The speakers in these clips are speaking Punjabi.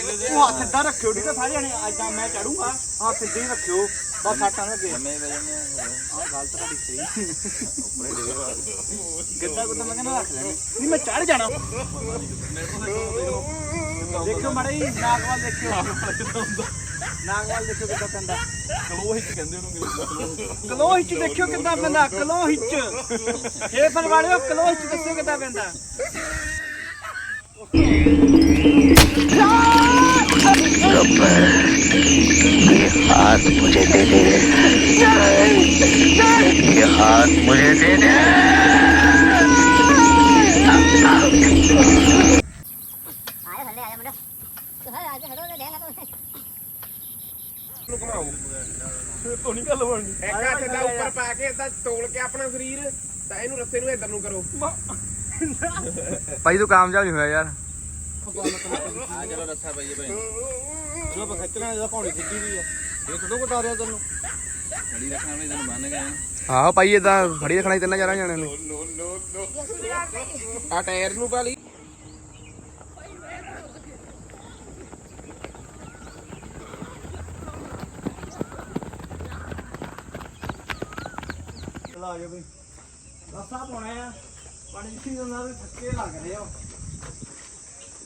ਉਹ ਹੱਥ ਏਦਾਂ ਰੱਖਿਓ ਠੀਕ ਆ? ਸਾਰੇ ਜਣੇ ਏਦਾਂ ਮੈਂ ਚੜੂੰਗਾ। ਹੱਥ ਹੀ ਰੱਖਿਓ। ਬਸ ਸੱਟਾਂ ਨਾ ਲੱਗੇ ਮੈਂ ਵਜਨੇ ਆਹ ਗੱਲ ਤਾਂ ਤੁਹਾਡੀ ਸਹੀ। ਗੱਦਾ ਗੁੱਦਾ ਮੈਂ ਕਹਿੰਦਾ ਰੱਖ ਲੈਣੇ ਨਹੀਂ ਮੈਂ ਚੜ ਜਾਣਾ। ਦੇਖੋ ਮੜੇ ਨਾਗ ਵੱਲ ਦੇਖਿਓ। ਨਾਗ ਵੱਲ ਦੇਖਿਓ ਕਿੱਦਾਂ ਪੈਂਦਾ। ਕਲੋ ਹਿੱਚ ਕਹਿੰਦੇ ਉਹਨੂੰ ਕਲੋ ਹਿੱਚ ਦੇਖਿਓ ਕਿੱਦਾਂ ਪੈਂਦਾ ਕਲੋ ਹਿੱਚ ਇਹ ਫਨ ਵਾਲਿਓ ਕਲੋ ਹਿੱਚ ਦੱਸਿਓ ਕਿੱਦਾਂ ਪੈਂਦਾ। हाथ मुझे दे दे ये हाथ मुझे दे दे ਆਇਆ ਥੱਲੇ ਆਇਆ ਮੁੰਡਾ ਤੂੰ ਹਾਂ ਅੱਜ ਹੜੋ ਦੇ ਦੇਗਾ ਤੂੰ ਤੋਂ ਨਹੀਂ ਗੱਲ ਬਣਨੀ ਇੱਕ ਹੱਥ ਦਾ ਉੱਪਰ ਪਾ ਕੇ ਏਦਾਂ ਤੋਲ ਕੇ ਆਪਣਾ ਸਰੀਰ ਤਾਂ ਇਹਨੂੰ ਰੱਸੇ ਨੂੰ ਇੱਧਰ ਨੂੰ ਕਰੋ ਭਾਈ ਤੂੰ ਕਾਮਯਾਬ ਨਹੀਂ ਹੋਇਆ ਯਾਰ ਆ ਚਲੋ ਰੱਸਾ ਪਈਏ ਭਾਈ। ਚਲੋ ਆਪਾਂ ਖਿੱਚਣਾ ਜਿਹਦਾ ਪੌੜੀ ਖਿੱਚੀ ਦੀ ਆ। ਇਹ ਥੋੜਾ ਘਟਾ ਰਿਹਾ ਤੈਨੂੰ। ਖੜੀ ਰੱਖਣਾ ਵੀ ਤੈਨੂੰ ਬੰਨ ਗਏ ਆਹੋ ਭਾਈ ਇਦਾਂ ਖੜੀ ਰੱਖਣਾ ਤਿੰਨਾਂ ਚਾਰਾਂ ਜਣਿਆਂ ਨੂੰ। ਆ ਟਾਇਰ ਨੂੰ ਪਾ ਲਈ। ਚਲਾ ਆ ਜਾਓ ਬਈ ਰਸਾ ਪਾਉਣਾ ਆ। ਪਾਣੀ ਸੀ ਉਹਨਾਂ ਦੇ ਥੱਕੇ ਲੱਗ ਰਹੇ ਆ।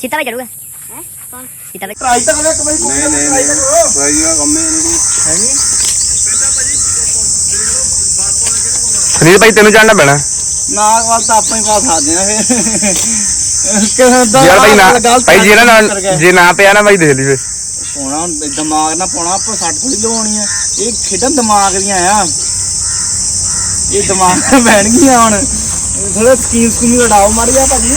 ਸੀਤਾ ਵੀ ਚੜੂਗਾ ਹੈ ਕੌਣ ਸੀਤਾ ਵੀ ਟਰਾਈ ਤਾਂ ਕਰੇ ਕਮਈ ਨਹੀਂ ਨਹੀਂ ਨਹੀਂ ਭਾਈਆ ਕੰਮੇ ਸੁਨੀਲ ਭਾਈ ਤੈਨੂੰ ਚੜਨਾ ਪੈਣਾ ਨਾਗ ਵੱਲ ਤਾਂ ਆਪਾਂ ਹੀ ਪਾ ਸਕਦੇ ਆ। ਫਿਰ ਕਿਸੇ ਦਾ ਯਾਰ ਭਾਈ ਨਾ ਭਾਈ ਜੇ ਨਾ। ਜੇ ਨਾ ਪਿਆ ਨਾ ਭਾਈ ਦੇਖ ਲਈ ਫੇ ਪਾਉਣਾ ਦਿਮਾਗ ਨਾਲ ਪਾਉਣਾ ਆਪਾਂ ਸੱਟ ਥੋੜੀ ਲਵਾਉਣੀ ਆ। ਇਹ ਖੇਡਾਂ ਦਿਮਾਗ ਦੀਆਂ ਆ। ਇਹ ਦਿਮਾਗ ਨਾਲ ਬਹਿਣਗੀਆਂ ਹੁਣ। ਥੋੜਾ ਸਕੀਮ ਸਕੂਮ ਲੜਾਓ ਮਾਰ ਗਿਆ ਭਾਜੀ।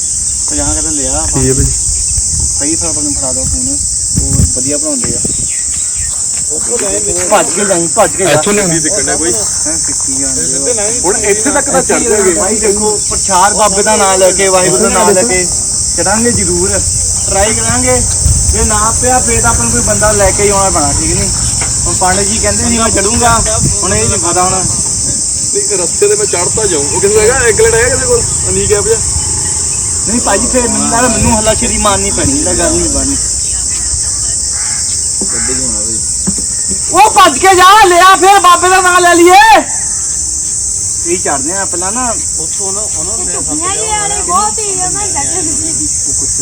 50 ਕਿਲੋ ਲਿਆ ਆਪਾਂ। ਠੀਕ ਹੈ ਭਾਜੀ। ਸਹੀ ਥਾਂ ਤੁਹਾਨੂੰ ਫੜਾ ਦੋ ਫੋਨ ਉਹ ਵਧੀਆ ਬਣਾਉਂਦੇ ਆ। ਭੱਜ ਕੇ ਜਾਈ ਭੱਜ ਕੇ ਜਾ। ਇੱਥੋਂ ਲਿਆਉਂਦੀ ਸਿੱਖਣ ਦਾ ਕੋਈ। ਹੈਂ, ਸਿੱਖੀ ਜਾਂਦੇ ਵਾ। ਹੁਣ ਇੱਥੇ ਤੱਕ ਤਾਂ ਚੜ ਜਾਗੇ ਭਾਈ ਦੇਖੋ ਪ੍ਰਚਾਰ ਬਾਬੇ ਦਾ ਨਾਮ ਲੈ ਕੇ ਵਾਹਿਗੁਰੂ ਦਾ ਨਾਮ ਲੈ ਕੇ ਚੜਾਂਗੇ ਜ਼ਰੂਰ। ਟਰਾਈ ਕਰਾਂਗੇ। ਜੇ ਨਾ ਪਿਆ ਫੇਰ ਤਾਂ ਆਪਾਂ ਨੂੰ ਕੋਈ ਬੰਦਾ ਲੈ ਕੇ ਹੀ ਆਉਣਾ ਪੈਣਾ ਠੀਕ ਨਹੀਂ? ਹੁਣ ਪਾਂਡੇ ਜੀ ਕਹਿੰਦੇ ਸੀ ਮੈਂ ਚੜੂੰਗਾ। ਹੁਣ ਇਹ ਨਹੀਂ ਪਤਾ ਹੁਣ। ਰਸਤੇ ਤੇ ਮੈਂ ਚੜਤਾ ਜਾਉਂ ਉਹ ਕਿਸੇ ਦਾ ਹੈਗਾ ਐਗਲਟ ਹੈਗਾ ਕਿਸੇ ਕੋਲ। ਅਨੀਕ ਐਪ ਜਾ ਨਹੀਂ ਭਾਜੀ ਫੇਰ ਮੈਨੂੰ ਲੱਗਦਾ ਮੈਨੂੰ ਹੱਲਾ ਸ਼ਰੀ ਮਾਰਨੀ ਪੈਣੀ ਇਹਦਾ ਗੱਲ ਨਹੀਂ ਹੋਣਾ ਭਾਈ ਉਹ ਭੱਜ ਕੇ ਜਾ ਲਿਆ ਫੇਰ ਬਾਬੇ ਦਾ ਨਾਮ ਲੈ ਲਈਏ। ਇਹ ਚੜਦੇ ਆ ਪਹਿਲਾਂ ਨਾ। ਉੱਥੋਂ ਨਾ ਉਹਨਾਂ ਨੇ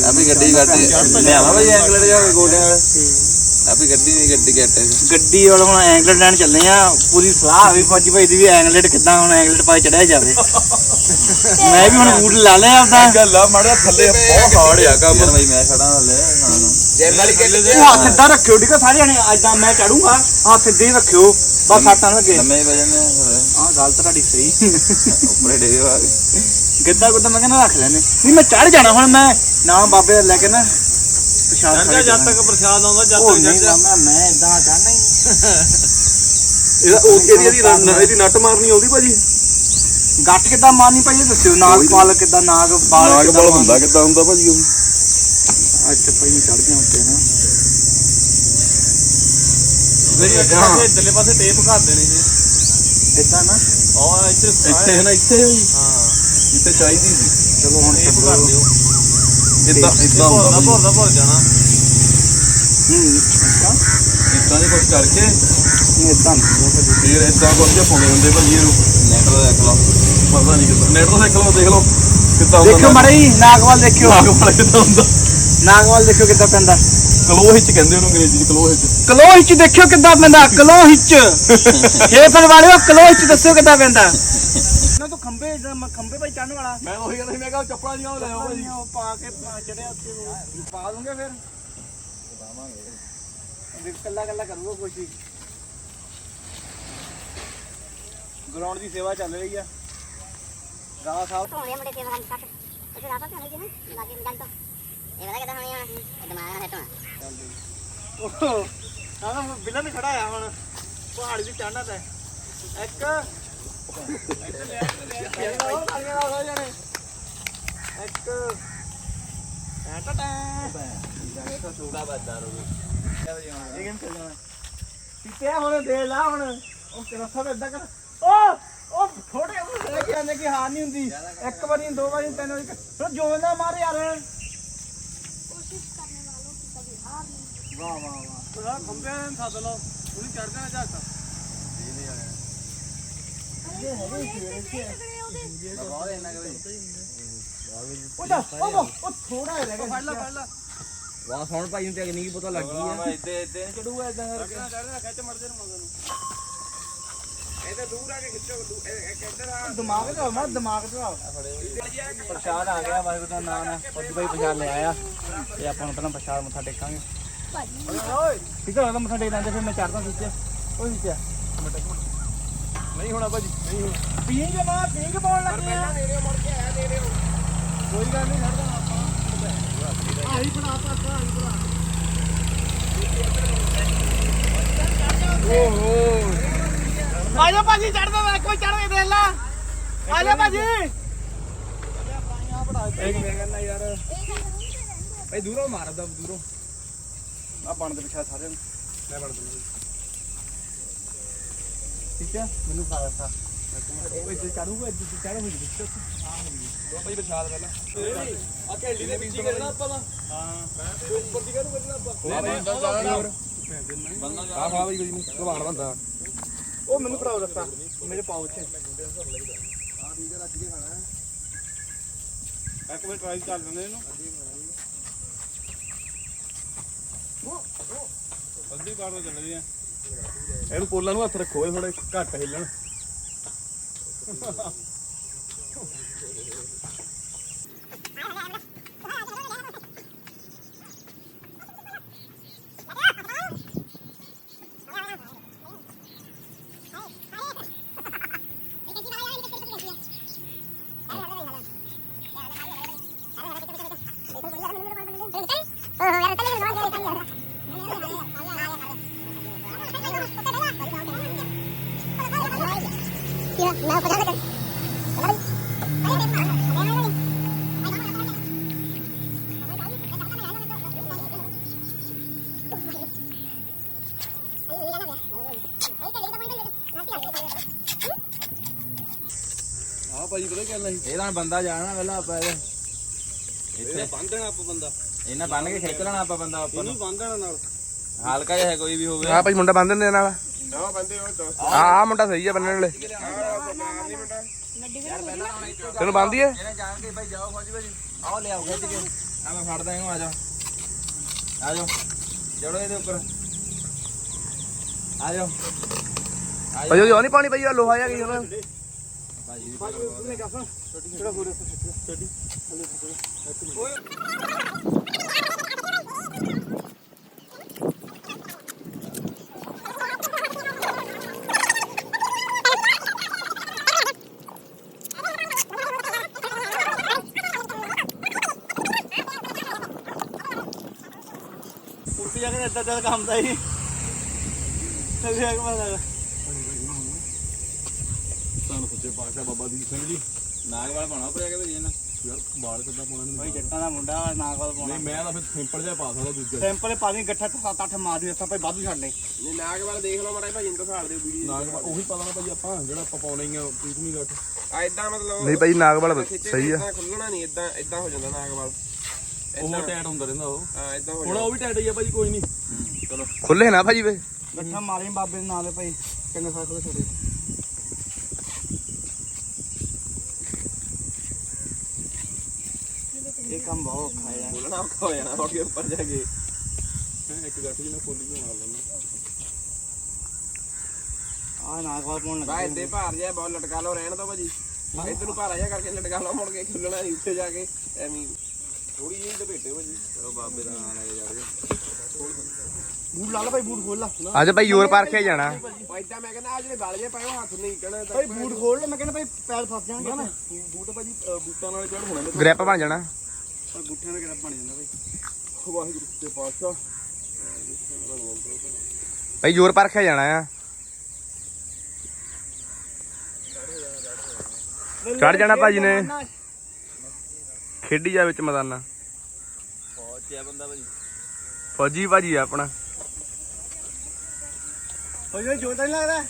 ਆਪੀ ਗੱਡੀ ਕੱਢੀ ਲਿਆਵਾ ਭਾਈ ਐਂਗਲਟ ਜਾ ਕੇ ਗੋਡਿਆਂ ਵਾਲੇ। ਆਪੀ ਗੱਡੀ ਨਹੀਂ ਗੱਡੀ ਕੱਟੇ ਗੱਡੀ ਵਾਲਾ ਹੁਣ ਐਂਗਲਟ ਲੈਣ ਚੱਲੇ ਆ ਪੂਰੀ ਸਲਾਹ ਵੀ ਫੌਜੀ ਭਾਈ ਦੀ ਵੀ ਐਂਗਲਟ ਕਿੱਦਾਂ ਹੁਣ ਐਂਗਲਟ ਪਾ ਚੜਿਆ ਜਾਵੇ। ਮੈਂ ਵੀ ਹੁਣ ਬੂਟ ਲਾ ਲਿਆ ਆਪਦਾ। ਗੱਲ ਆ ਮਾੜਾ ਥੱਲੇ ਬਹੁਤ ਹਾਰਡ ਆ ਕੰਮ। ਯਾਰ ਭਾਈ ਮੈਂ ਖੜਾ ਥੱਲੇ ਜੇ ਵਾਲੀ ਕਿੱਲ ਉਹ ਹੱਥ ਏਦਾਂ ਰੱਖਿਓ ਠੀਕ ਆ? ਸਾਰੇ ਜਣੇ ਏਦਾਂ ਮੈਂ ਚੜੂੰਗਾ ਹੱਥ ਹੀ ਰੱਖਿਓ। ਬਸ ਨਾ ਲੱਗੇ ਲੰਮੇ ਵਜਨ ਨੇ ਆਹ ਗੱਲ ਤਾਂ ਤੁਹਾਡੀ ਸਹੀ। ਉੱਪਰੇ ਡੇਗੇ ਵਾ ਗੱਦਾ ਗੁੱਦਾ ਮੈਂ ਕਹਿੰਦਾ ਰੱਖ ਲੈਨੇ ਨਹੀਂ ਮੈਂ ਚੜ ਜਾਣਾ ਹੁਣ ਮੈਂ ਨਾਮ ਬਾਬੇ ਦਾ ਲੈ ਕੇ ਨਾ। ਪ੍ਰਸ਼ਾਦ ਕੇ ਜਦ ਤੱਕ ਪ੍ਰਸ਼ਾਦ ਆਉਂਦਾ ਜਦ ਉਹ ਤੱਕ ਮਾਮਾ ਮੈਂ ਇਦਾਂ ਹੀ ਇਹਦਾ ਉਹ ਇਹਦੀ ਇਹਦੀ ਇਹਦੀ ਨੱਟ ਮਾਰਨੀ ਆਉਂਦੀ ਭਾਜੀ? ਗੱਠ ਕਿੱਦਾਂ ਮਾਰਨੀ ਇਹ ਦੱਸਿਓ ਨਾਗ ਪਾਲ ਕਿੱਦਾਂ ਨਾਗ ਬਾਲ ਨਾਗ ਮਾਰਨੀ? ਹੁੰਦਾ ਕਿੱਦਾਂ ਹੁੰਦਾ ਭਾਜੀ ਉਹ? ਅੱਛਾ ਭਾਈ ਮੈਂ ਚੜ ਗਿਆ ਉੱਤੇ ਨਾ। ਇੱਥੇ ਇੱਧਰਲੇ ਪਾਸੇ ਟੇਪ ਘਰ ਦੇਣੀ ਜੀ। ਇਦਾਂ ਨਾ? ਆ ਇੱਥੇ ਇੱਥੇ ਹੈ ਨਾ ਇੱਥੇ ਹਾਂ ਇੱਥੇ ਚਾਹੀਦੀ ਸੀ। ਚਲੋ ਹੁਣ ਟੇਪ ਘਰ ਦਿਓ। ਇਦਾਂ ਇਦਾਂ ਭਰਦਾ ਭਰਦਾ ਭਰ ਜਾਣਾ। ਇਦਾਂ? ਦੇ ਕੁਝ ਕਰਕੇ। ਇਦਾਂ ਫਿਰ ਇਦਾਂ ਜਿਹਾ ਪਾਉਂਦੇ ਹੁੰਦੇ ਭਾਜੀ ਇਹਨੂੰ। ਨੈਟ ਦਾ ਦੇਖ ਲਓ ਪਤਾ ਨਹੀਂ ਕਿੱਦਾਂ। ਨੈਟ ਤੋਂ ਦੇਖ ਲਓ ਦੇਖ ਲਓ ਕਿੱਦਾਂ ਹੁੰਦਾ ਦੇਖਿਓ ਮਾੜਾ ਨਾਗਵਾਲ ਦੇਖਿਓ। ਨਾਗ ਵਾਲਾ ਕਿੱਦਾਂ ਹੁੰਦਾ? ਨਾਗਵਾਲ ਦੇਖਿਓ ਕਿੱਦਾਂ ਪੈਂਦਾ। ਕਲੋਹ ਵਿੱਚ ਕਹਿੰਦੇ ਉਹਨੂੰ ਅੰਗਰੇਜ਼ੀ ਚ ਕਲੋਹ ਵਿੱਚ ਕਲੋਹ ਵਿੱਚ ਦੇਖਿਓ ਕਿੱਦਾਂ ਪੈਂਦਾ ਕਲੋਹ ਵਿੱਚ ਹੇ ਫਿਰ ਵਾਲਿਓ ਕਲੋਹ ਵਿੱਚ ਦੱਸਿਓ ਕਿੱਦਾਂ ਪੈਂਦਾ। ਇਹਨਾਂ ਤੋਂ ਖੰਬੇ ਖੰਬੇ ਭਾਈ ਚੜਨ ਵਾਲਾ। ਮੈਂ ਉਹੀ ਕਹਿੰਦਾ ਸੀ, ਮੈਂ ਕਿਹਾ ਚੱਪਲਾਂ ਜੀਆਂ ਉਹ ਲੈ ਆਓ ਭਾਜੀ ਉਹ ਪਾ ਕੇ ਚੜਿਆ ਉੱਤੇ ਉਹ। ਪਾ ਦੂੰਗੇ ਫਿਰ? ਪਾਵਾਂਗੇ ਕੱਲਾ ਕੱਲਾ ਕਰੂਗਾ ਕੋਸ਼ਿਸ਼। ਗਰਾਊਂਡ ਦੀ ਸੇਵਾ ਚੱਲ ਰਹੀ ਆ। ਗਾਵਾ ਸਾਹਿਬ ਧੋਣੇ ਮੁੰਡੇ ਸੇਵਾ ਕਰਨ ਕੱਟ ਤੇ ਰਾਪਾ ਧੋਣੇ ਜੀ ਨਾ? ਲਾਗੇ ਗੱਲ ਤਾਂ। ਇਹ ਪਤਾ ਕਿਦਾਂ ਹੋਣੀ ਹੁਣ ਇਹ ਦਿਮਾਗ ਨਾਲ ਸੈੱਟ ਹੋਣਾ। ਹਾਂ ਵਿਲਨ ਖੜਾ ਆ ਹੁਣ। ਪਹਾੜੀ ਦੀ ਚੜਨਾ ਤੇ ਇੱਕ ਕਿਤੇ ਹੁਣ ਦੇ ਲਾ ਹੁਣ ਉਹ ਤੇਰਾ ਸਭ ਇਦਾਂ ਕਰ ਉਹ ਉਹ ਥੋੜੇ ਉਹ ਲੈ ਕੇ ਆਨੇ ਕੀ ਹਾਰ ਨਹੀਂ ਹੁੰਦੀ ਇੱਕ ਵਾਰੀ ਨੀ, ਦੋ ਵਾਰੀ ਨੀ, ਤਿੰਨ ਵਾਰੀ ਫਿਰ ਜੋ ਨਾ ਮਾਰ ਯਾਰ ਵਾਹ ਵਾਹ। ਵਾਹ ਤੇਰਾ ਖੰਬੇ ਨੇ ਸੱਦ ਲਓ। ਉਹਨੂੰ ਚੜ ਜਾਣਾ ਝਾਕਾ ਉਹਦਾ ਉਹ ਉਹ ਥੋੜਾ ਰਹਿ ਗਿਆ ਫੜ ਲਾ ਫੜ ਲਾ ਵਾਹ ਸੌਣ ਭਾਈ ਨੂੰ ਤੇ ਪਤਾ ਲੱਗ ਗਈ ਆ ਇੱਥੇ ਇੱਥੇ ਚੜੂਗਾ ਇਦਾਂ ਕਰਕੇ ਚੜਨਾ ਖਿੱਚ ਮਰ ਜੇ ਮਗਰ ਨੂੰ ਇਹ ਦੂਰ ਆ ਕੇ ਖਿੱਚੋ ਦੂ- ਆ ਦਿਮਾਗ ਤੇ ਮਾ ਦਿਮਾਗ ਤੇ ਆ ਪ੍ਰਸ਼ਾਦ ਆ ਗਿਆ ਵਾਹਿਗੁਰੂ ਦਾ ਨਾਮ ਹੈ ਉਹਦੀ ਭਾਈ ਪ੍ਰਸ਼ਾਦ ਲੈ ਆਇਆ ਤੇ ਆਪਾਂ ਨੂੰ ਪਹਿਲਾਂ ਪ੍ਰਸ਼ਾਦ ਮੱਥਾ ਟੇਕਾਂਗੇ ਠੀਕ ਹੈ ਮੱਥਾ ਟੇਕ ਲੈਂਦੇ ਫਿਰ ਮੈਂ ਚੜਦਾ ਵਿੱਚ ਉਹ ਵਿੱਚ ਨਹੀਂ ਹੋਣਾ ਭਾਜੀ। ਨਹੀਂ ਹੋਣਾ। ਪੀਂਗ ਮਾ ਪੀਂਗ ਪਾਉਣ ਲੱਗੇ ਆ। ਦੇ ਦਿਓ ਮੁੜ ਕੇ ਆ ਦੇ ਦਿਓ। ਕੋਈ ਗੱਲ ਨਹੀਂ ਛੱਡਦਾ ਆਪਾਂ। ਆਹੀ ਬਣਾ ਤਾ ਆਹੀ ਬਣਾ ਓਹੋ ਆ ਜਾ ਭਾਜੀ ਚੜਦਾ ਮੈਂ ਕੋਈ ਚੜਵੇ ਦੇ ਲਾ। ਆ ਜਾ ਭਾਜੀ। ਇੱਕ ਮੈਂ ਕਹਿੰਦਾ ਯਾਰ। ਭਾਈ ਦੂਰੋਂ ਮਾਰਦਾ ਦੂਰੋਂ। ਆ ਬਣ ਦੇ ਪਿਛਾ ਸਾਰਿਆਂ ਨੂੰ। ਮੈਂ ਬਣ ਦਿੰਦਾ ਠੀਕ ਹੈ ਮੈਨੂੰ ਖਾ ਰਸਾ ਉਹ ਇੱਥੇ ਚੜੂਗਾ ਇੱਥੇ ਚੜ੍ਹ ਹੋ ਜੂ ਭਾਈ ਪ੍ਰਸ਼ਾਦ ਪਹਿਲਾਂ। ਆ ਖੇਲੀ ਦੇ ਵਿੱਚ ਹੀ ਕਰਨਾ ਆਪਾਂ ਤਾਂ। ਹਾਂ। ਉੱਪਰ ਦੀ ਕਰੂ ਕਰਨਾ ਆਪਾਂ। ਨਹੀਂ ਨਹੀਂ ਬੰਦਾ ਜਾ ਆ ਭਾਈ ਕੋਈ ਨਹੀਂ। ਭਗਵਾਨ ਬੰਦਾ। ਉਹ ਮੈਨੂੰ ਭਰਾਓ ਰਸਤਾ। ਮੇਰੇ ਪਾਉ ਚ ਇੱਕ ਵਾਰ ਟਰਾਈ ਕਰ ਲੈਂਦੇ ਇਹਨੂੰ। ਅੱਧੀ ਕਾਰ ਨੂੰ ਚੱਲਦੀ ਆ ਇਹਨੂੰ ਪੋਲਾਂ ਨੂੰ ਹੱਥ ਰੱਖੋ ਇਹ ਥੋੜੇ ਘੱਟ ਹਿੱਲਣ। ਆ ਭਾਈ ਪਤਾ ਕੀ ਗੱਲ ਸੀ ਇਹ ਤਾਂ ਬੰਦਾ ਜਾਣਾ ਪਹਿਲਾਂ ਆਪਾਂ ਇਹਦੇ। ਇੱਥੇ। ਬੰਨ ਦੇਣਾ ਆਪਾਂ ਬੰਦਾ। ਇਹਨਾਂ ਬੰਨ ਕੇ ਖਿੱਚ ਲੈਣਾ ਆਪਾਂ ਬੰਦਾ ਉੱਪਰ ਨੂੰ। ਬੰਨ ਦੇਣਾ ਨਾਲ। ਹਲਕਾ ਜਿਹਾ ਕੋਈ ਵੀ ਹੋਵੇ। ਆ ਭਾਈ ਮੁੰਡਾ ਬੰਨ ਦਿੰਦੇ ਨਾਲ। ਨਾ ਬੰਦੇ ਉਹ ਤਾਂ। ਆ ਆ ਮੁੰਡਾ ਸਹੀ ਆ ਬੰਨਣ ਵਾਲੇ। ਨਹੀਂ ਮੁੰਡਾ ਤੈਨੂੰ ਬੰਨ ਦਈਏ ਇਹਨੇ ਜਾਣ ਕੇ ਭਾਈ ਜਾਓ ਫੌਜੀ ਭਾਜੀ ਆਓ ਲਿਆਓ ਖਿੱਚ ਕੇ। ਆ ਮੈਂ ਫੜਦਾ ਇਹਨੂੰ ਆ ਜਾ। ਆ ਜਾਓ ਜੜੋ ਇਹਦੇ ਉੱਪਰ। ਆ ਜਾਓ ਆ ਭਾਈ ਉਹ ਨਹੀਂ ਪਾਣੀ ਭਾਈ ਆ ਲੋਹਾ ਜਿਹਾ ਕੀ ਹੋਣਾ ਉੱਠ ਜਾ ਕੇ ਇੱਦਾਂ ਚੱਲ ਕੰਮ ਦਾ ਹੀ ਚੱਲ ਜਾ ਕੇ ਪਤਾ ਤੁਹਾਨੂੰ ਪਾਤਸ਼ਾਹ ਬਾਬਾ ਦੀਪ ਸਿੰਘ ਜੀ। ਨਾਗ ਵਾਲ ਪਾਉਣਾ ਪਿਆ ਕਿ ਭਾਜੀ ਇਹਨਾਂ ਯਾਰ ਬਾਲ ਕਿੱਦਾਂ ਪਾਉਣਾ ਨਹੀਂ ਭਾਈ ਜੱਟਾਂ ਦਾ ਮੁੰਡਾ ਨਾਗ ਵਾਲ ਪਾਉਣਾ। ਨਹੀਂ ਮੈਂ ਤਾਂ ਫਿਰ ਸਿੰਪਲ ਜਿਹਾ ਪਾ ਸਕਦਾ ਦੂਜਾ। ਸਿੰਪਲ ਪਾ ਦੇ ਗੱਠਾ ਤੇ 7-8 ਮਾਰ ਦੇ ਭਾਈ ਵਾਧੂ ਛੱਡ ਲੈ ਨਹੀਂ ਨਾਗ ਵਾਲਾ ਦੇਖ ਲਓ ਮਾੜਾ ਭਾਜੀ ਨੂੰ ਦਿਖਾ ਦਿਓ ਵੀਡੀਓ ਨਾਗ ਵਾ- ਉਹੀ ਨਾ ਭਾਈ ਆਪਾਂ ਜਿਹੜਾ ਆਪਾਂ ਪਾਉਣਾ ਹੀ ਆ ਪ੍ਰੀਤਮੀ ਗੱਠ। ਆ ਇਦਾਂ ਮਤਲਬ ਨਹੀਂ ਭਾਈ ਨਾਗ ਵਾਲਾ ਖਿੱਚੇ ਸਹੀ ਆ। ਇਦਾਂ ਖੁੱਲਣਾ ਨਹੀਂ ਇਦਾਂ ਇਦਾਂ ਹੋ ਜਾਂਦਾ ਨਾਗ ਵਾਲ ਉਹ ਟਾਈਟ ਹੁੰਦਾ ਰਹਿੰਦਾ ਉਹ। ਹਾਂ ਇਦਾਂ ਹੋ ਹੁਣ ਉਹ ਵੀ ਟਾਈਟ ਹੀ ਆ ਭਾਜੀ ਕੋਈ ਨਹੀਂ। ਚਲੋ। ਖੁੱਲੇ ਨਾ ਭਾਜੀ ਵੇ। ਗੱਠਾ ਮਾਰੇ ਬਾਬੇ ਦੇ ਨਾਂ ਦੇ ਭਾਈ ਚੰਗੇ ਛੋੜੇ ਇਹ ਕੰਮ ਬਹੁਤ ਔਖਾ ਹੈ ਬੋਲਣਾ ਔਖਾ ਹੋ ਜਾਣਾ ਅੱਗੇ ਉੱਪਰ ਜਾ ਕੇ। ਇੱਕ ਗੱਠ ਜੀ ਨਾਲ ਫੁੱਲ ਵੀ ਮਾਰ ਲੈਣਾ ਆ ਨਾ ਕੋਲ ਪਾਉਣ ਬਾ ਲੱਗਾ ਇੱਦੇ ਭਾਰ ਜਿਹਾ ਬਹੁਤ ਲਟਕਾ ਲਓ ਰਹਿਣ ਦੋ ਭਾਜੀ। ਇੱਧਰ ਨੂੰ ਭਾਰਾ ਜਿਹਾ ਕਰਕੇ ਲਟਕਾ ਲਓ ਮੁੜ ਕੇ ਖੁੱਲਣਾ ਨਹੀਂ ਉੱਥੇ ਜਾ ਕੇ। ਐਵੇਂ ਥੋੜੀ ਜਿਹੀ ਲਪੇਟੇ ਭਾਜੀ। ਚਲੋ ਬਾਬੇ ਦਾ ਨਾਮ ਲੈ ਕੇ ਜਾ ਬੂਟ ਲਾ ਲੈ ਭਾਈ ਬੂਟ ਖੋਲ ਲਾ। ਅੱਜ ਭਾਈ ਯੂਰ ਪਾਰਕ ਹੀ ਜਾਣਾ। ਉਹ ਏਦਾਂ ਮੈਂ ਕਹਿੰਦਾ ਆ ਜਿਹੜੇ ਗਲ ਜੇ ਪਏ ਉਹ ਹੱਥ ਨਹੀਂ ਕਹਿਣਾ ਭਾਈ ਬੂਟ ਖੋਲ ਲੈ ਮੈਂ ਕਹਿੰਦਾ ਭਾਈ ਪੈਰ ਫਸ ਜਾਣਗੇ ਨਾ ਬੂਟ ਭਾਜੀ ਬੂਟਾਂ ਨਾਲ ਚੜ ਹੋਣਾ ਇਹਨੇ ਗ੍ਰੈਪ ਬਣ ਜਾਣਾ। ਪਰ ਬੂਟਿਆਂ ਦਾ ਕਿਹੜਾ ਬਣ ਜਾਂਦਾ ਭਾਈ ਵਾਹਿਗੁਰੂ ਦੇ ਪਾਤਸ਼ਾਹ ਭਾਈ ਯੂਰ ਪਾਰਕ ਹੀ ਜਾਣਾ ਆ। ਚੜ ਜਾਣਾ ਭਾਜੀ ਨੇ। ਖੇਡੀ ਜਾ ਵਿੱਚ ਮੈਦਾਨਾ। ਪਹੁੰਚਿਆ ਬੰਦਾ ਭਾਜੀ ਫੌਜੀ ਭਾਜੀ ਆ ਆਪਣਾ। ਲੱਗਦਾ?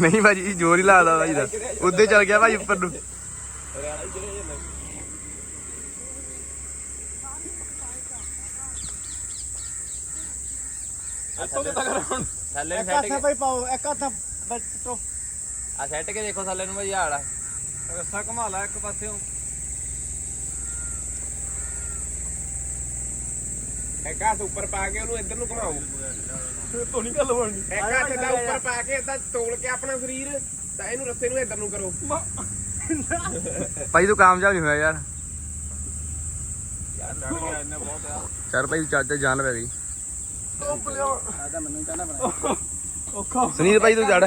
ਨਹੀਂ ਭਾਜੀ ਜ਼ੋਰ ਹੀ ਲਾਦਾ ਭਾਜੀ ਦਾ। ਉੱਦੇ ਚੱਲ ਗਿਆ ਭਾਜੀ ਉੱਪਰ ਨੂੰ। ਥੱਲੇ ਇੱਕ ਸੈੱਟ ਹੱਥ ਭਾਈ ਪਾਓ ਇੱਕ ਹੱਥ ਬੱਟੋ ਆ ਸੈੱਟ ਕੇ ਦੇਖੋ ਥੱਲੇ ਨੂੰ ਭਾਜੀ ਹਾਲ ਆ। ਰੱਸਾ ਘੁਮਾ ਲਾ ਇੱਕ ਪਾਸਿਓਂ। ਇੱਕ ਹੱਥ ਉੱਪਰ ਪਾ ਕੇ ਉਹਨੂੰ ਇੱਧਰ ਨੂੰ ਘੁਮਾਓ। ਤੋਂ ਨਹੀਂ ਗੱਲ ਬਣਨੀ ਇੱਕ ਹੱਥ ਦਾ ਉੱਪਰ ਪਾ ਕੇ ਏਦਾਂ ਤੋਲ ਕੇ ਆਪਣਾ ਸਰੀਰ ਤਾਂ ਇਹਨੂੰ ਰੱਸੇ ਨੂੰ ਇੱਧਰ ਨੂੰ ਕਰੋ। ਭਾਈ ਤੂੰ ਕਾਮਯਾਬ ਨਹੀਂ ਹੋਇਆ ਯਾਰ। ਯਾਰ ਚੜ ਗਿਆ ਇਹਨੇ ਬਹੁਤ ਆ। ਚੱਲ ਭਾਈ ਚੱਜ ਤੇ ਜਾਨ ਪੈ ਗਈ। ਮੈਨੂੰ ਬਣਾ ਸੁਨੀਲ ਭਾਈ ਤੂੰ ਚੜ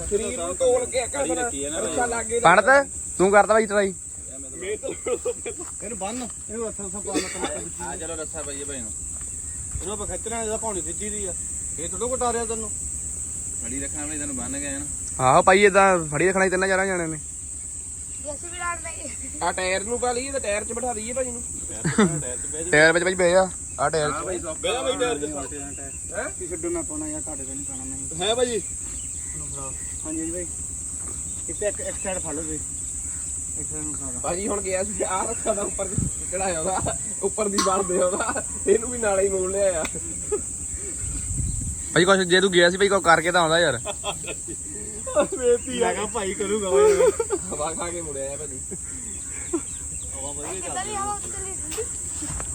ਸਰੀਰ ਨੂੰ ਕੇ ਲੱਗੇ ਪੜਤ ਤੂੰ ਕਰਦਾ ਭਾਈ ਟਰਾਈ ਇਹਨੂੰ ਬੰਨ ਇਹਨੂੰ ਰੱਸਾ ਰੱਸਾ ਪਾ ਮਤਲਬ ਆ ਚਲੋ ਰੱਸਾ ਭਾਈ ਭਾਈ ਨੂੰ ਇਹਨੂੰ ਆਪਾਂ ਖਿੱਚਣਾ ਇਹਦਾ ਪੌਣੀ ਖਿੱਚੀ ਦੀ ਆ ਇਹ ਥੋੜਾ ਘਟਾ ਰਿਹਾ ਤੈਨੂੰ ਫੜੀ ਰੱਖਣਾ ਭਾਈ ਤੈਨੂੰ ਬੰਨ ਗਏ ਨਾ। ਆਹੋ ਭਾਈ ਇਦਾਂ ਫੜੀ ਰੱਖਣਾ ਤਿੰਨਾਂ ਚਾਰਾਂ ਜਾਣਿਆਂ ਨੇ ਆ ਟਾਇਰ ਨੂੰ ਪਾ ਲਈਏ ਤੇ ਟਾਇਰ 'ਚ ਬਿਠਾ ਦਈਏ ਨੂੰ। ਟਾਇਰ ਬਹਿ ਜਾ 'ਚ। ਬਹਿ ਜਾ। ਭਾਈ ਟਾਇਰ ਤੇ। ਹੈ? ਕੀ ਛੱਡੋ ਨਾ ਪਾਉਣਾ ਯਾਰ ਤੁਹਾਡੇ ਤੋਂ ਨਹੀਂ ਪਾਣਾ ਨਹੀਂ ਹੈ ਭਾਜੀ। ਹਾਂਜੀ ਜੀ ਭਾਈ ਇੱਥੇ ਇੱਕ ਇੱਕ ਸਾਈਡ ਫੜ ਲਓ ਤੁਸੀਂ। ਇੱਕ ਸਾਈਡ ਨੂੰ ਖਾ ਲਾ ਭਾਜੀ ਹੁਣ ਗਿਆ ਸੀ ਆ ਰੱਖਾ ਦਾ ਉੱਪਰ ਚੜਾਇਆ ਉਹਦਾ। ਉੱਪਰ ਦੀ ਬਣਦੇ ਉਹਦਾ। ਇਹਨੂੰ ਵੀ ਨਾਲੇ ਹੀ ਮੋੜ ਲਿਆ ਆ ਭਾਈ ਕੁਛ ਜੇ ਤੂੰ ਗਿਆ ਸੀ ਭਾਈ ਕੋ ਕਰਕੇ ਤਾਂ ਆਉਂਦਾ ਯਾਰ। ਬੇਤੀ ਮੈਂ ਕਿਹਾ ਭਾਈ ਕਰੂਗਾ ਭਾਈ। ਹਵਾ ਖਾ ਕੇ ਮੁੜਿਆ ਆ ਭਾਜੀ।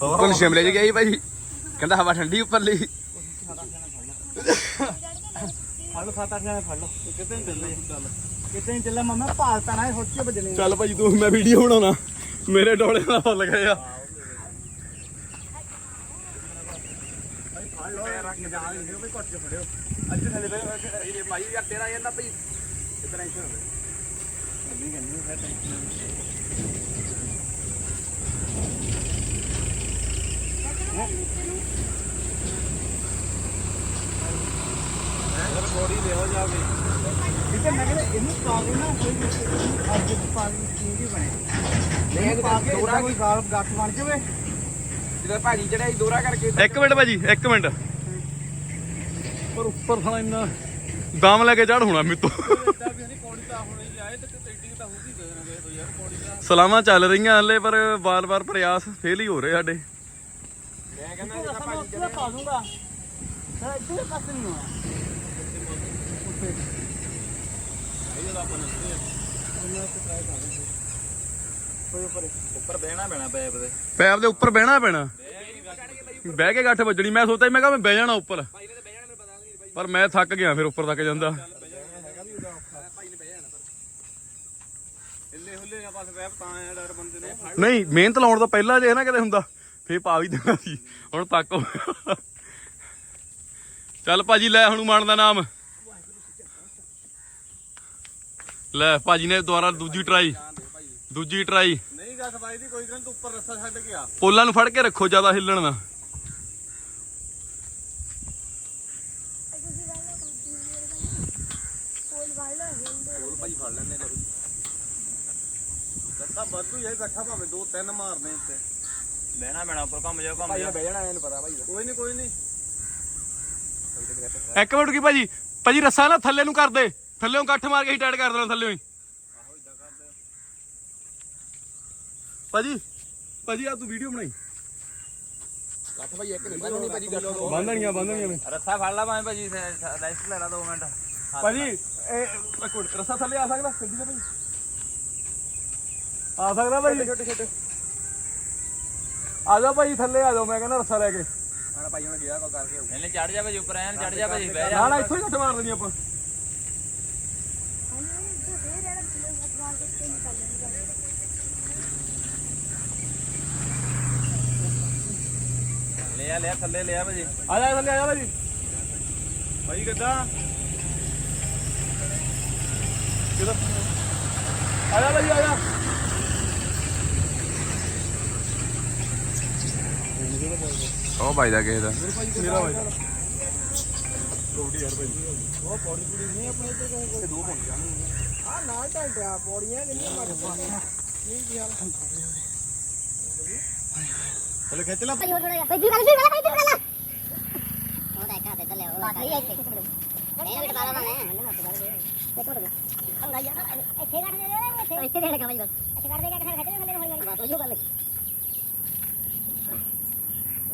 ਕੋਲ ਸ਼ਿਮਲੇ 'ਚ ਗਿਆ ਸੀ ਭਾਈ। ਕਹਿੰਦਾ ਹਵਾ ਠੰਡੀ ਉੱਪਰ ਲਈ ਫੜ ਲਓ ਸੱਤ ਅੱਠ ਜਣੇ ਫੜ ਲਓ। ਇਹ ਕਿਤੇ ਨਹੀਂ ਚੱਲੇ? ਕਿਤੇ ਨਹੀਂ ਚੱਲੇ? ਮਮਾ ਭਾਲ ਪੈਣਾ ਇਹ ਸੋਚ ਕੇ ਵੱਜਣੇ ਚੱਲ ਭਾਜੀ ਤੂੰ ਮੈਂ ਵੀਡੀਓ ਬਣਾਉਣਾ। ਮੇਰੇ ਡੋਲੇ ਨਾਲ ਫੁੱਲ ਗਏ ਆ। ਯਾਰ ਭਾਈ ਇਹ ਭਾਈ ਯਾਰ ਤੇਰਾ ਜਾਂਦਾ ਭਾਈ ਇਤਨਾ ਹੀ ਹੋ ਅੱਗੇ ਕਹਿੰਦੇ ਫਿਰ ਟੈਨਸ਼ਨ ਥੋੜੀ ਲਿਓ ਜਾ ਕੇ ਠੀਕ ਮੈਂ ਕਹਿੰਦਾ ਇਹਨੂੰ ਪਾ ਕੇ ਨਾ ਕੋਈ ਅੱਜ ਪਾ ਕੇ ਕੀ ਵੀ ਬਣੇ ਨਹੀਂ ਪਾ ਕੇ ਥੋੜਾ ਕੋਈ ਗਾਲ ਗੱਠ ਬਣ ਜਾਵੇ ਜਦੋਂ ਭਾਜੀ ਚੜਾਈ ਦੋਰਾ ਕਰਕੇ ਇੱਕ ਮਿੰਟ ਭਾਜੀ, ਇੱਕ ਮਿੰਟ। ਪਰ ਉੱਪਰ ਥਾਂ ਇੰਨਾ ਦਮ ਲੈ ਕੇ ਚੜ ਹੋਣਾ ਮੇਤੋਂ। ਸਲਾਮਾਂ ਚੱਲ ਰਹੀਆਂ ਹਲੇ, ਪਰ ਵਾਰ-ਵਾਰ ਪ੍ਰਯਾਸ ਫੇਲ ਹੀ ਹੋ ਰਹੇ ਸਾਡੇ। ਮੈਂ ਕਹਿੰਦਾ ਉਹ ਰਸਮ ਉੱਤੇ ਦਾ ਪਾ ਦੂੰਗਾ। ਸਰ ਇੱਥੇ ਪਾਸੇ ਨਹੀਂ ਹੋਣਾ ਉੱਪਰ ਬਹਿਣਾ ਪੈਣਾ ਪੈਪ ਦੇ। ਪੈਪ ਦੇ ਉੱਪਰ ਬਹਿਣਾ ਪੈਣਾ। ਬਹਿ ਕੇ ਗੱਠ ਵੱਜਣੀ। ਮੈਂ ਸੋਚਿਆ ਸੀ, ਮੈਂ ਕਿਹਾ ਮੈਂ ਬਹਿ ਜਾਣਾ ਉੱਪਰ। ਪਰ ਮੈਂ ਥੱਕ ਗਿਆ ਫਿਰ ਉੱਪਰ ਤੱਕ ਜਾਂਦਾ। ਹਿੱਲੇ ਹੁੱਲੇ ਆ ਪਾਸੇ ਵੈਬ ਤਾਂ ਆ ਡਰ ਬੰਦੇ ਨੂੰ। ਨਹੀਂ ਮਿਹਨਤ ਲਾਉਣ ਤੋਂ ਪਹਿਲਾਂ ਜੇ ਨਾ ਕਿਤੇ ਹੁੰਦਾ। ਫੇਰ ਪਾ ਵੀ ਦੇਣਾ ਸੀ। ਹੁਣ ਤੱਕ ਚੱਲ ਭਾਜੀ ਲੈ ਹਨੂਮਾਨ ਦਾ ਨਾਮ। ਲੈ ਭਾਜੀ ਨੇ ਦੁਬਾਰਾ ਦੂਜੀ ਟਰਾਈ ਦੂਜੀ ਟਰਾਈ ਨਹੀਂ ਗੱਠ ਬਾਈ ਦੀ ਕੋਈ ਗੱਲ ਤੂੰ ਉੱਪਰ ਰੱਸਾ ਛੱਡ ਗਿਆ ਪੋਲਾਂ ਨੂੰ ਫੜ ਕੇ ਰੱਖੋ ਜ਼ਿਆਦਾ ਹਿੱਲਣ ਨਾ। ਵਾਧੂ ਜਾਈ ਗੱਠਾ ਭਾਵੇਂ ਦੋ ਤਿੰਨ ਮਾਰਨੇ ਉੱਤੇ ਬਹਿਣਾ ਪੈਣਾ ਉੱਪਰ ਘੁੰਮ ਜਾ ਘੁੰਮ ਭਾਜੀ ਜਾ ਨੇ ਬਹਿ ਜਾਣਾ ਇਹਨੂੰ ਪਤਾ ਭਾਜੀ ਦਾ ਕੋਈ ਨਹੀਂ ਕੋਈ ਨਹੀਂ ਇੱਕ ਮਿੰਟ ਕੀ ਭਾਜੀ। ਭਾਜੀ ਰੱਸਾ ਨਾ ਥੱਲੇ ਨੂੰ ਕਰ ਦੇ। ਥੱਲੇੋਂ ਗੱਠ ਮਾਰ ਕੇ ਹੀ ਟਾਈਟ ਕਰ ਦੇਣਾ ਥੱਲੇੋਂ ਹੀ। ਭਾਜੀ ਭਾਜੀ ਆ ਤੂੰ ਵੀਡੀਓ ਬਣਾਈ। ਲੱਠ ਭਾਈ ਇੱਕ ਨਹੀਂ ਬੰਨਣੀ ਭਾਜੀ ਗੱਠ ਬੰਦਣੀਆਂ ਬੰਦਣੀਆਂ ਨੇ ਰੱਸਾ ਫੜ ਲਾ ਮੈਂ ਭਾਜੀ ਰੈਸਟ ਲੈ ਲਾ 2 ਮਿੰਟ। ਭਾਜੀ ਇਹ ਇੱਕ ਮਿੰਟ ਰਸਾ ਥੱਲੇ ਆ ਸਕਦਾ? ਸਿੱਧੀ ਤੇ ਭਾਜੀ ਆ ਸਕਦਾ ਭਾਜੀ। ਛੋਟੇ ਛੋਟੇ। ਆ ਜਾਓ ਭਾਜੀ ਥੱਲੇ ਆ ਜਾਓ ਮੈਂ ਕਹਿੰਦਾ ਰਸਾ ਲੈ ਕੇ। ਆਣਾ ਭਾਈ ਹੁਣ ਗਿਆ ਕੋ ਕਰਕੇ ਇਹਨੇ ਚੜ ਜਾ ਭਾਜੀ ਉੱਪਰ ਐਨ ਚੜ ਜਾ ਭਾਜੀ ਬਹਿ ਜਾ। ਨਾ ਇੱਥੋਂ ਹੀ ਕੱਟ ਮਾਰ ਦੇਣੀ ਆਪਾਂ। ਲੈ ਆ ਲੈ ਆ, ਥੱਲੇ ਲੈ ਆ ਭਾਜੀ ਆ ਜਾ ਥੱਲੇ ਆ ਜਾ ਭਾਜੀ ਕਿੱਦਾਂ? ਕਿੱਦਾਂ ਆ ਜਾ ਭਾਜੀ ਆ ਜਾ। ਉਹ ਭਾਈ ਦਾ ਕਿਸੇ ਦਾ। ਮੇਰਾ ਭਾਈ ਚਲੋ ਖਿੱਚ ਲਾ। ਭਾਈ ਹੋਰ ਥੋੜਾ ਭਾਈ ਜੀ ਗੱਲ ਜੀ ਗੱਲ ਭਾਈ ਜੀ ਗੱਲ ਉਹ ਤਾਂ ਇੱਧਰ ਲਿਆ ਉਹ ਨਹੀਂ ਇੱਥੇ ਇਹ ਵੀ ਟਪਾਲਾ ਮੈਂ ਇੱਕ ਮਿੰਟ ਅੰਗਾ ਯਾਰ ਇੱਥੇ ਕੱਢ ਦੇ। ਦੇ ਇੱਥੇ ਇੱਥੇ ਦੇ ਲਗਾ ਭਾਈ ਬਸ ਇੱਥੇ ਕੱਢ ਦੇ ਕੇ ਖੜ ਖੱਟ ਦੇ ਥੱਲੇ ਹੌਲੀ ਬਾਤ ਉਹ ਗੱਲ ਬਾਕੀ ਰੋਕੀ ਦੇ ਹੋ ਗਿਆ ਮੋਟਾ ਹੈ ਰਫਾ ਹੈ ਕੱਟਣ ਦਾ ਨਹੀਂ ਖਾਣਾ ਖਾਏ ਇੱਕ ਵਾਰ ਖੱਟ ਦੇ ਪਾ ਗਿਆ ਫਿਰ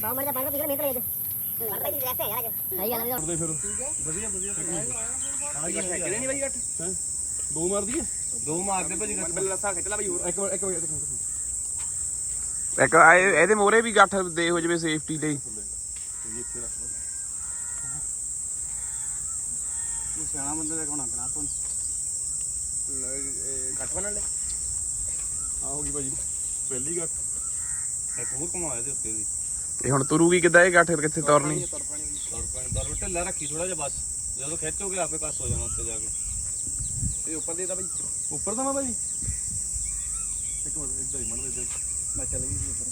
ਬਾਹਰ ਮਰ ਜਾ ਬੰਦ ਬਿਗੜ ਮਿੰਟ ਲੈ ਦੇ ਪਰ ਭਾਈ ਦੀ ਰਹਿਤੇ ਯਾਰ ਅੱਜ ਸਹੀ ਗੱਲ ਹੈ ਕਰਦੇ ਫਿਰ ਕਿਹੜੇ ਨਹੀਂ ਭਾਈ ਗੱਠ ਦੋ ਮਾਰ ਦਈਏ ਦੋ ਮਾਰਦੇ ਭਾਜੀ ਪਹਿਲਾਂ ਲੱਥਾ ਖਿੱਚ ਲਾ ਭਾਈ ਹੋਰ ਇੱਕ ਮਿੰਟ ਇੱਕ ਮਿੰਟ ਇੱਕ ਮਿੰਟ ਇੱਕ ਇਹ- ਇਹਦੇ ਮੋਰੇ ਵੀ ਗੱਠ ਦੇ ਹੋ ਜਵੇ ਸੇਫਟੀ ਲਈ। ਤੂੰ ਸਿਆਣਾ ਬੰਦਾ ਲੈ ਕੇ ਆਉਣਾ ਪੈਣਾ ਆਪਾਂ ਨੂੰ ਗੱਠ ਬੰਨਣ ਲੈ ਆ ਹੋ ਗਈ ਭਾਜੀ ਪਹਿਲੀ ਗੱਟ ਇੱਕ ਹੋਰ ਘੁਮਾਇਆ ਦੇ ਉੱਤੇ ਦੀ। ਇਹ ਹੁਣ ਤੁਰੂਗੀ ਕਿੱਦਾਂ ਇਹ ਗੱਠ ਕਿੱਥੇ ਤੁਰਨੀ? ਤੁਰ ਪੈਣ ਦਰ ਢਿੱਲਾ ਰੱਖੀ ਥੋੜਾ ਜਿਹਾ ਬਸ। ਜਦੋਂ ਖਿੱਚੋਗੇ ਆਪੇ ਕੱਸ ਹੋ ਜਾਣਾ ਉੱਤੇ ਜਾ ਕੇ। ਇਹ ਉੱਪਰ ਦੇ ਦਾ ਭਾਈ। ਉੱਪਰ ਤਾਂ ਮੈਂ ਭਾਜੀ ਇੱਕ ਮਿੰਟ ਇੱਧਰ ਹੀ ਮਨ ਇੱਧਰ। ਮੈਂ ਚੱਲ ਗਈ ਸੀ ਉੱਪਰ।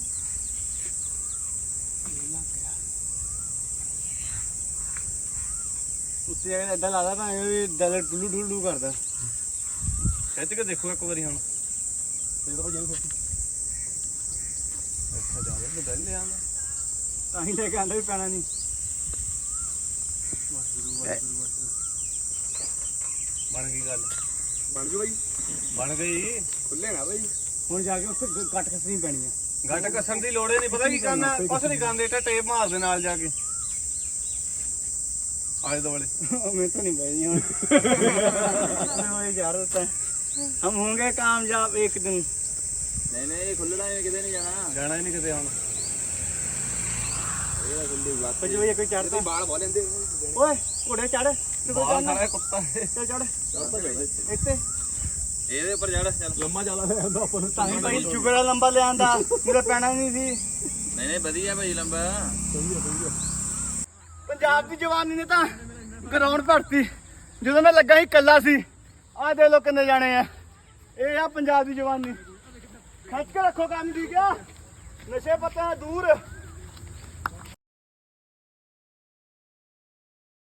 ਉੱਤੇ ਜਾ ਕੇ ਏਦਾਂ ਲੱਗਦਾ ਤਾਂ ਐਂ ਵੀ ਦਿਲ ਟੁੱਲੂ ਟੁੱਲੂ ਕਰਦਾ। ਖਿੱਚ ਕੇ ਦੇਖੋ ਇੱਕ ਵਾਰੀ ਹੁਣ। ਤਾਂ ਭਾਜੀ ਇਹਨੂੰ ਫਿਰ ਅੱਛਾ ਜਾਵੇ ਤੇ ਦਿਲ ਲਿਆ ਤਾਂ ਹੀ ਲੈ ਕੇ ਆਂਦਾ ਵੀ ਪੈਣਾ ਨਹੀਂ। ਬਣ ਗਈ ਗੱਲ। ਬਣ ਜੂ ਭਾਈ ਬਣ ਗਈ। ਖੁੱਲੇ ਨਾ ਭਾਈ ਹੁਣ ਜਾ ਕੇ ਉੱਥੇ ਗ- ਗੱਟ ਕੱਸਣੀ ਪੈਣੀ ਆ। ਗੱਟ ਕੱਸਣ ਦੀ ਲੋੜ ਹੀ ਨਹੀਂ ਪਤਾ ਕੀ ਕਰਨਾ? ਕੁਛ ਨਹੀਂ ਕਰਨਾ ਟਾ ਟੇਪ ਮਾਰ ਦੇ ਨਾਲ ਜਾ ਕੇ। ਆਲੇ ਦੁਆਲੇ। ਮੈਂ ਤਾਂ ਨਹੀਂ ਬੈਣੀ ਹੁਣ। ਹੋਏ ਯਾਰ ਤਾਂ ਹਮ। ਹੋंगे ਕਾਮਯਾਬ ਇੱਕ ਦਿਨ। ਨਹੀਂ ਨਹੀਂ ਖੁੱਲਣਾ ਇਹ ਕਿਤੇ ਨਹੀਂ ਜਾਣਾ। ਜਾਣਾ ਹੀ ਨਹੀਂ ਕਿਤੇ ਹੁਣ। ਕੁਝ ਵੀ ਕੋਈ ਚੜਦਾ ਬਾਲ ਬੋ ਲੈਂਦੇ ਓਏ ਘੋੜੇ ਚੜ ਬਾਹਰ ਸਾਰਾ ਕੁੱਤਾ। ਚੱਲ ਚੜ ਇੱਥੇ ਇਹਦੇ ਉੱਪਰ ਚੜ ਚੱਲ। ਲੰਮਾ ਜ਼ਿਆਦਾ ਲੈ ਆਂਦਾ ਆਪਾਂ ਨੂੰ ਤਾਂ ਹੀ ਭਾਈ ਸ਼ੁਕਰ ਆ ਲੰਬਾ ਲਿਆਂਦਾ ਮੇਰਾ ਪੈਣਾ ਨਹੀਂ ਸੀ। ਨਹੀਂ ਨਹੀਂ ਵਧੀਆ ਲੰਬਾ। ਪੰਜਾਬ ਦੀ ਜਵਾਨੀ ਨੇ ਤਾਂ ਗਰਾਊਂਡ ਭਰਤੀ। ਜਦੋਂ ਮੈਂ ਲੱਗਾ ਸੀ ਇਕੱਲਾ ਸੀ ਆਹ ਦੇ ਲੋ ਕਿੰਨੇ ਜਾਣੇ ਆ। ਇਹ ਆ ਪੰਜਾਬ ਦੀ ਜਵਾਨੀ। ਖੱਚ ਕੇ ਰੱਖੋ ਕੰਮ, ਠੀਕ ਕਿਆ ਨਸ਼ੇ ਪੱਤਿਆਂ ਦੂਰ।